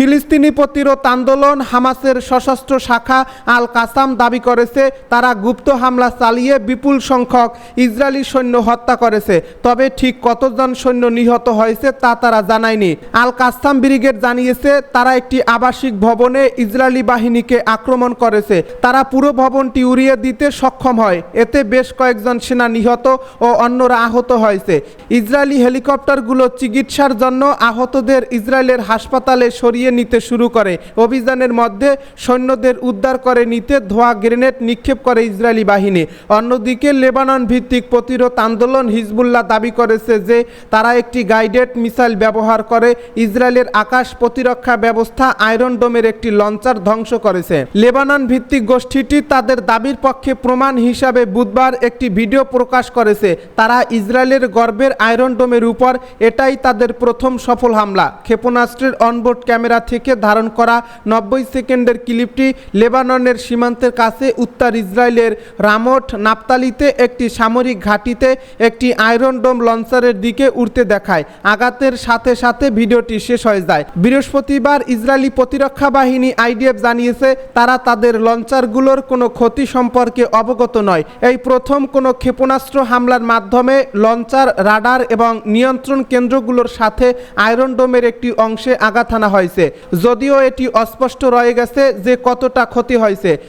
ফিলিস্তিনি প্রতিরোধ আন্দোলন হামাসের সশস্ত্র শাখা আল কাসাম দাবি করেছে, তারা গুপ্ত হামলা চালিয়ে বিপুল সংখ্যক ইসরায়েলি সৈন্য হত্যা করেছে। তবে ঠিক কতজন সৈন্য নিহত হয়েছে তা তারা জানায়নি। আল কাসাম ব্রিগেড জানিয়েছে, তারা একটি আবাসিক ভবনে ইসরায়েলি বাহিনীকে আক্রমণ করেছে। তারা পুরো ভবনটি উড়িয়ে দিতে সক্ষম হয়। এতে বেশ কয়েকজন সেনা নিহত ও অন্যরা আহত হয়েছে। ইসরায়েলি হেলিকপ্টারগুলো চিকিৎসার জন্য আহতদের ইসরায়েলের হাসপাতালে সরিয়ে নিতে শুরু করে। অভিযানের মধ্যে সৈন্যদের উদ্ধার করে নিতে ধোয়া, গ্রেনেড নিক্ষেপ করে ইসরায়েলি বাহিনী। অন্যদিকে লেবানন ভিত্তিক প্রতিরোধ আন্দোলন হিজবুল্লাহ দাবি করেছে যে, তারা একটি গাইডেড মিসাইল ব্যবহার করে ইসরায়েলের আকাশ প্রতিরক্ষা ব্যবস্থা আয়রন ডোমের একটি লঞ্চার ধ্বংস করেছে। লেবানন ভিত্তিক গোষ্ঠীটি তাদের দাবির পক্ষে প্রমাণ হিসাবে বুধবার একটি ভিডিও প্রকাশ করেছে। তারা ইসরায়েলের গর্বের আয়রন ডোমের উপর, এটাই তাদের প্রথম সফল হামলা। ক্ষেপণাস্ত্রের অনবোর্ড ক্যামেরা থেকে ধারণ করা নব্বই সেকেন্ডের ক্লিপটি লেবাননের সীমান্তের কাছে উত্তর ইসরায়েলের রামট নাপতালিতে একটি সামরিক ঘাঁটিতে একটি আয়রন ডোম লঞ্চারের দিকে উড়তে দেখায়। আঘাতের সাথে সাথে ভিডিওটি শেষ হয়ে যায়। বৃহস্পতিবার ইসরায়েলি প্রতিরক্ষা বাহিনী আইডিএফ জানিয়েছে, তারা তাদের লঞ্চারগুলোর কোনো ক্ষতি সম্পর্কে অবগত নয়। এই প্রথম কোনো ক্ষেপণাস্ত্র হামলার মাধ্যমে লঞ্চার, রাডার এবং নিয়ন্ত্রণ কেন্দ্রগুলোর সাথে আয়রন ডোমের একটি অংশে আঘাত হানা হয়েছে। যদিও এটি অস্পষ্ট রয়ে গেছে যে কতটা ক্ষতি হয়েছে।